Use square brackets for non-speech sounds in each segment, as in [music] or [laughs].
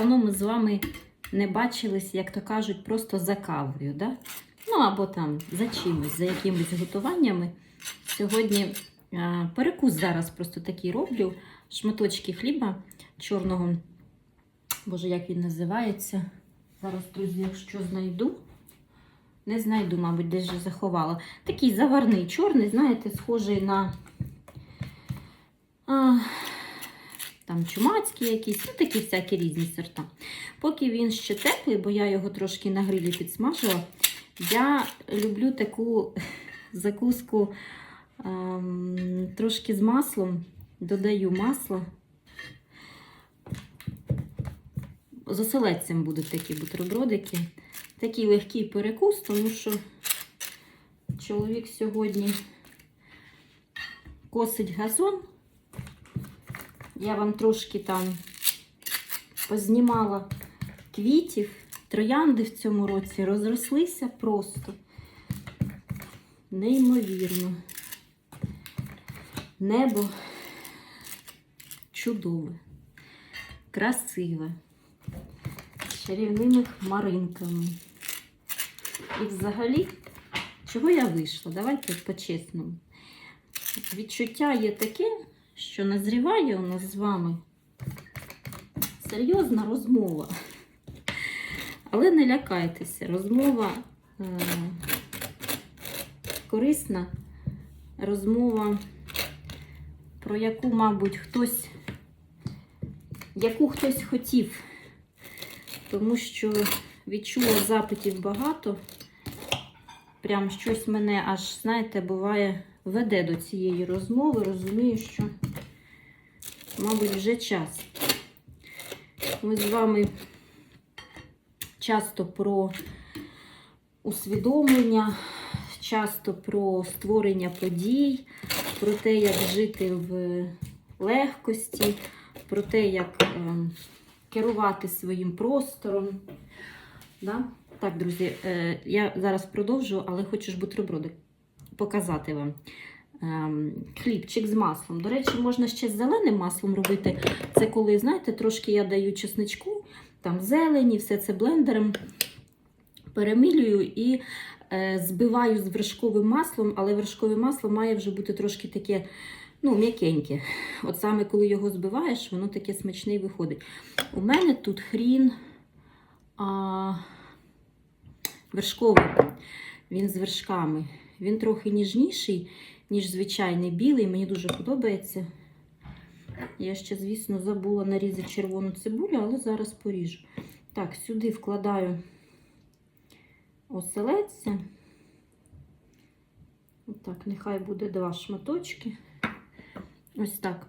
Давно ми з вами не бачились, як то кажуть, просто за кавою, да? Ну або там за чимось, за якимись готуваннями. Сьогодні а, перекус зараз просто такий роблю. Шматочки хліба чорного. Боже, як він називається? Зараз, друзі, якщо знайду. Не знайду, мабуть, десь вже заховала. Такий заварний чорний, знаєте, схожий на а, там чумацькі якісь, ну такі всякі різні сорта. Поки він ще теплий, бо я його трошки на грилі підсмажила, я люблю таку [laughs] закуску ем, трошки з маслом. Додаю масло. З оселедцем будуть такі бутербродики. Такий легкий перекус, тому що чоловік сьогодні косить газон. Я вам трошки там познімала квітів, троянди в цьому році розрослися просто неймовірно. Небо чудове, красиве, з чарівними хмаринками. І взагалі, чого я вийшла? Давайте по-чесному. Відчуття є таке, що назріває у нас з вами серйозна розмова. Але не лякайтеся, розмова е, корисна, розмова, про яку, мабуть, хтось, яку хтось хотів, тому що відчула запитів багато. Прям щось мене аж, знаєте, буває, веде до цієї розмови. Розумію, що, мабуть, вже час. Ми з вами часто про усвідомлення, часто про створення подій, про те, як жити в легкості, про те, як е, керувати своїм простором. Да? Так, друзі, е, я зараз продовжу, але хочу ж бутерброди показати вам. Ем, хлібчик з маслом. До речі, можна ще з зеленим маслом робити. Це коли, знаєте, трошки я даю чесничку, там зелені, все це блендером перемілюю і е, збиваю з вершковим маслом, але вершкове масло має вже бути трошки таке ну, м'якеньке. От саме коли його збиваєш, воно таке смачне і виходить. У мене тут хрін а, вершковий. Він з вершками. Він трохи ніжніший, ніж звичайний білий. Мені дуже подобається. Я ще, звісно, забула нарізати червону цибулю, але зараз поріжу. Так, сюди вкладаю оселедця. Отак, нехай буде два шматочки. Ось так.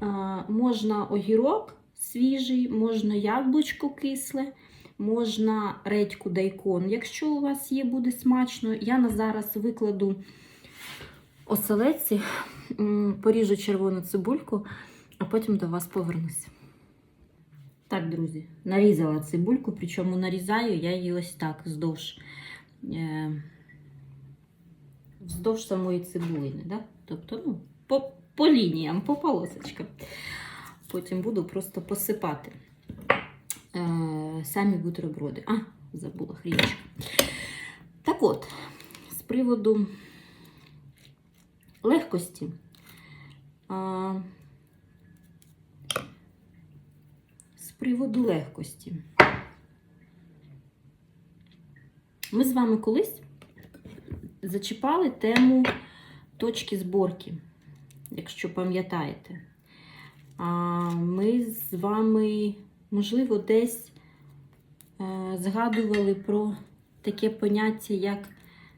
А, можна огірок свіжий, можна яблучко кисле, можна редьку дайкон. Якщо у вас є, буде смачно. Я на зараз викладу оселедці, поріжу червону цибульку, а потім до вас повернуся. Так, друзі, нарізала цибульку, причому нарізаю я її ось так вздовж, е, вздовж самої цибулини. Да? Тобто, ну, по, по лініям, по полосочкам. Потім буду просто посипати е, самі бутерброди. А, забула хрінчик. Так от, з приводу легкості. А, з приводу легкості. Ми з вами колись зачіпали тему точки зборки, якщо пам'ятаєте. Ми з вами, можливо, десь е, згадували про таке поняття, як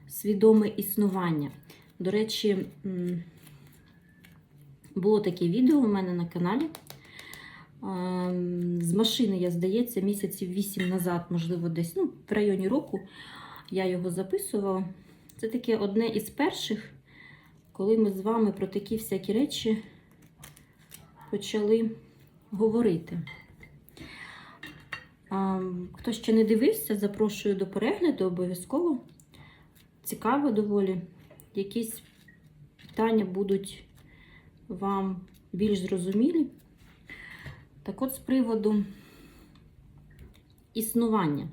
свідоме існування. До речі, було таке відео у мене на каналі. З машини, я здається, місяців 8 назад, можливо, десь ну, в районі року я його записувала. Це таке одне із перших, коли ми з вами про такі всякі речі почали говорити. Хто ще не дивився, запрошую до перегляду обов'язково. Цікаво доволі. Якісь питання будуть вам більш зрозумілі. Так от з приводу існування.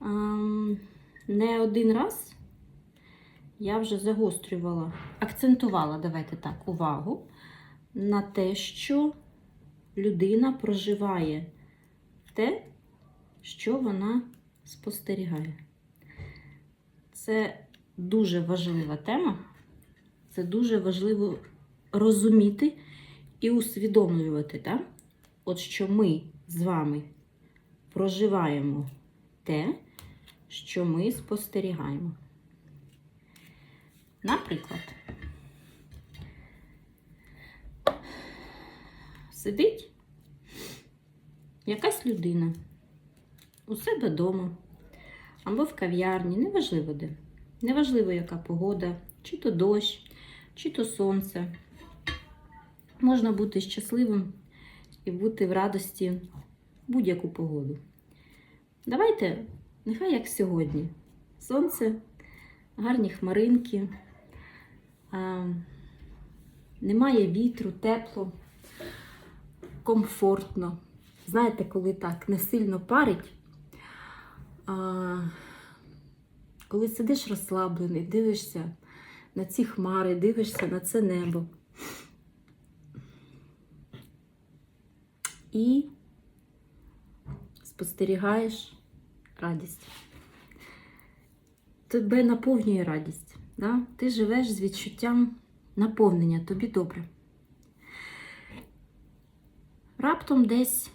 Ем, Не один раз я вже загострювала, акцентувала, давайте так, увагу на те, що людина проживає те, що вона спостерігає. Це дуже важлива тема. Це дуже важливо розуміти і усвідомлювати, так? От що ми з вами проживаємо те, що ми спостерігаємо. Наприклад, сидить якась людина у себе вдома або в кав'ярні, неважливо де. Неважливо, яка погода, чи то дощ, чи то сонце. Можна бути щасливим і бути в радості будь-яку погоду. Давайте, нехай як сьогодні. Сонце, гарні хмаринки, а, немає вітру, тепло, комфортно. Знаєте, коли так не сильно парить, а, коли сидиш розслаблений, дивишся на ці хмари, дивишся на це небо. І спостерігаєш радість. Тебе наповнює радість. Да? Ти живеш з відчуттям наповнення, тобі добре. Раптом десь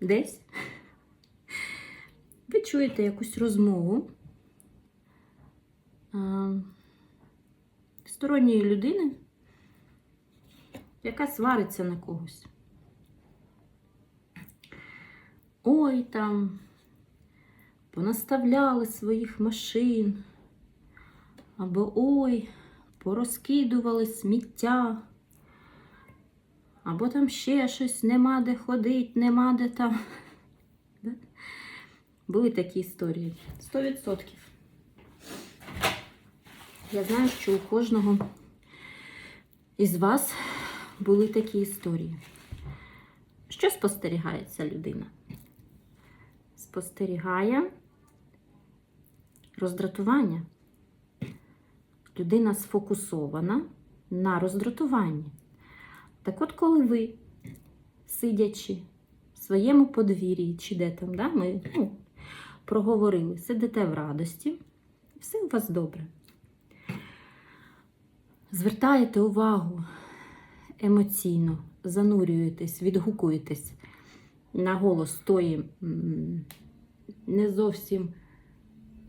десь ви чуєте якусь розмову сторонньої людини, яка свариться на когось. Ой там, понаставляли своїх машин, або ой, порозкидували сміття, або там ще щось нема де ходить, нема де там. Були такі історії. 100%. Я знаю, що у кожного із вас були такі історії. Що спостерігає ця людина? Спостерігає роздратування. Людина сфокусована на роздратуванні. Так от, коли ви, сидячи в своєму подвір'ї, чи де там, да, ми ну, проговорили, сидите в радості, все у вас добре. Звертаєте увагу емоційно, занурюєтесь, відгукуєтесь на голос тої не зовсім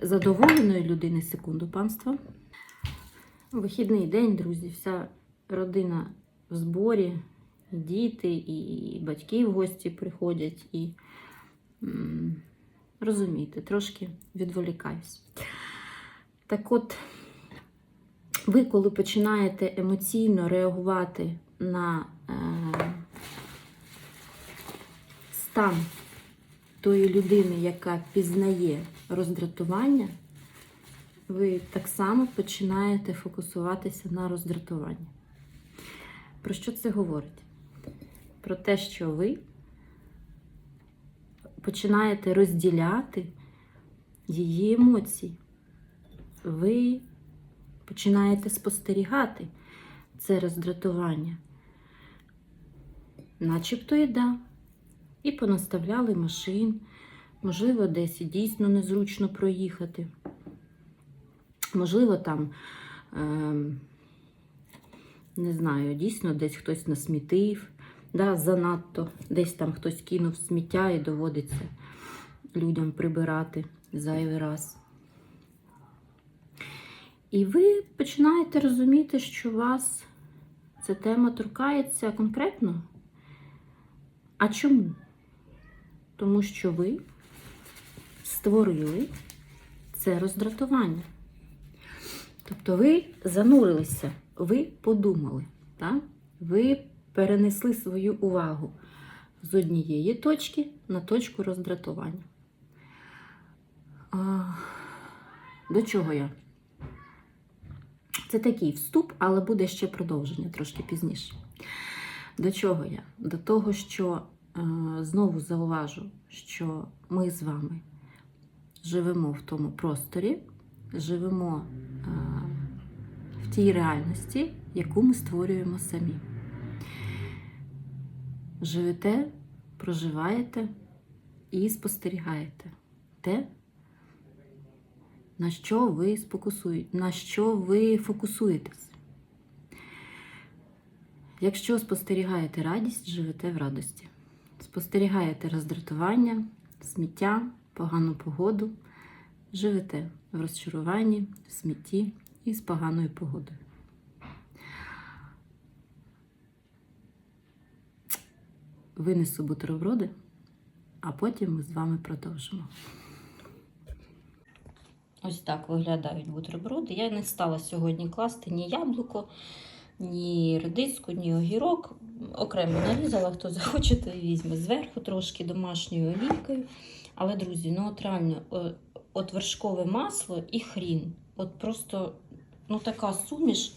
задоволеної людини, секунду панства. Вихідний день, друзі, вся родина в зборі, діти, і батьки в гості приходять, і розумієте, трошки відволікаюсь. Так от, ви, коли починаєте емоційно реагувати на е, стан тої людини, яка пізнає роздратування, ви так само починаєте фокусуватися на роздратуванні. Про що це говорить? Про те, що ви починаєте розділяти її емоції. Ви починаєте спостерігати це роздратування. Начебто і да. І понаставляли машин, можливо, десь і дійсно незручно проїхати. Можливо, там, е, не знаю, дійсно десь хтось насмітив, да, занадто, десь там хтось кинув сміття і доводиться людям прибирати зайвий раз. І ви починаєте розуміти, що вас ця тема торкається конкретно. А чому? Тому що ви створили це роздратування. Тобто ви занурилися, ви подумали, так? ви перенесли свою увагу з однієї точки на точку роздратування. До чого я? Це такий вступ, але буде ще продовження трошки пізніше. До чого я? До того, що е, знову зауважу, що ми з вами живемо в тому просторі, живемо е, в тій реальності, яку ми створюємо самі. Живете, проживаєте і спостерігаєте те, на що ви сфокусуєте, на що ви фокусуєтесь. Якщо спостерігаєте радість, живете в радості. Спостерігаєте роздратування, сміття, погану погоду, живете в розчаруванні, в смітті і з поганою погодою. Винесу бутерброди, а потім ми з вами продовжимо. Ось так виглядають бутерброди. Я не стала сьогодні класти ні яблуко, ні редиску, ні огірок. Окремо нарізала, хто захоче, то візьме зверху трошки домашньою олійкою. Але, друзі, ну от реально, от вершкове масло і хрін. От просто ну, така суміш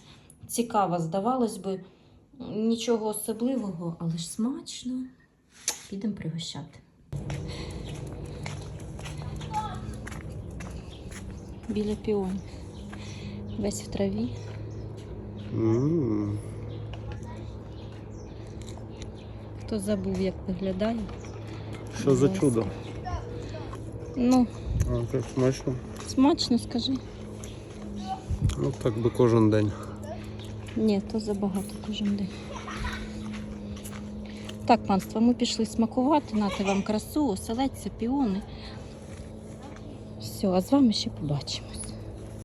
цікава, здавалось би, нічого особливого, але ж смачно. Підемо пригощати. Біля піонів. Весь в траві. Хто забув, як виглядає? Що за чудо? Ну, А, так смачно. смачно, скажи. Ну так би кожен день. Ні, то забагато кожен день. Так, панство, ми пішли смакувати, нати вам красу, оселедця, піони. Все, а з вами ще побачимось.